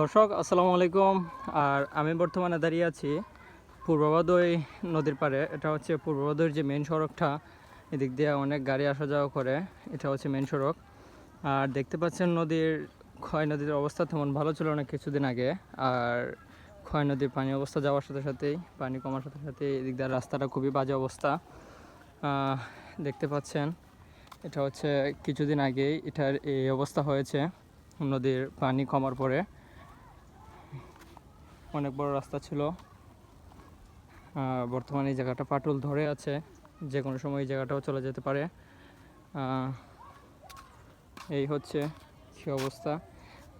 দর্শক, আসসালামু আলাইকুম। আর আমি বর্তমানে দাঁড়িয়ে আছি পূর্ববাদই নদীর পাড়ে। এটা হচ্ছে পূর্ববাদইয়ের যে মেন সড়কটা, এদিক দিয়ে অনেক গাড়ি আসা যাওয়া করে। এটা হচ্ছে মেন সড়ক। আর দেখতে পাচ্ছেন নদীর, ক্ষয় নদীর অবস্থা তেমন ভালো ছিল না কিছুদিন আগে। আর ক্ষয় নদীর পানি অবস্থা যাওয়ার সাথে সাথেই, পানি কমার সাথে সাথে এদিক দিয়ে রাস্তাটা খুবই বাজে অবস্থা। দেখতে পাচ্ছেন, এটা হচ্ছে কিছুদিন আগেই এটার এই অবস্থা হয়েছে, নদীর পানি কমার পরে। অনেক বড় রাস্তা ছিল। বর্তমানে এই জায়গাটা পাটুল ধরে আছে। যে কোনো সময় এই জায়গাটাও চলে যেতে পারে। এই হচ্ছে সে অবস্থা।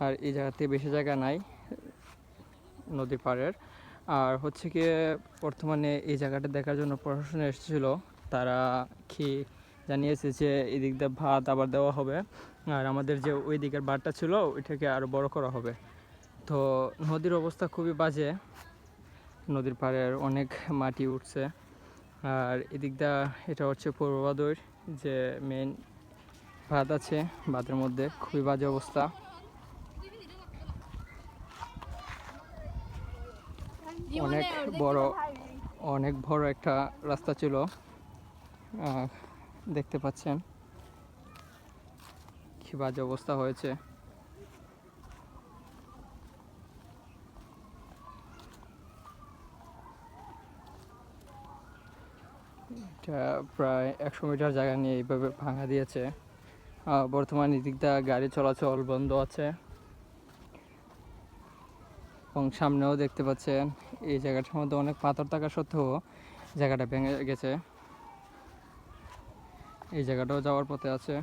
আর এই জায়গাতে বেশি জায়গা নাই নদী পাড়ের। আর হচ্ছে কি বর্তমানে এই জায়গাটা দেখার জন্য প্রশাসন এসেছিল। তারা কি জানিয়েছে যে এদিক দিয়ে ভাত আবার দেওয়া হবে। আর আমাদের যে ওই দিকের বারটা ছিল, ওইটাকে আরও বড় করা হবে। তো নদীর অবস্থা খুবই বাজে। নদীর পাড়ের অনেক মাটি উঠছে। আর এদিক দা এটা হচ্ছে পূর্ববাদর যে মেন বাঁধ আছে। বাঁধের মধ্যে খুবই বাজে অবস্থা। অনেক বড় অনেক বড় একটা রাস্তা ছিল। দেখতে পাচ্ছেন। কি বাজে অবস্থা হয়েছে। এটা প্রায় একশো মিটার জায়গা নিয়ে এইভাবে ভাঙা দিয়েছে। বর্তমানে এদিকটা গাড়ি চলাচল বন্ধ আছে। এবং সামনেও দেখতে পাচ্ছেন, এই জায়গাটার মধ্যে অনেক পাথর থাকা সত্ত্বেও জায়গাটা ভেঙে গেছে। এই জায়গাটাও যাওয়ার পথে আছে।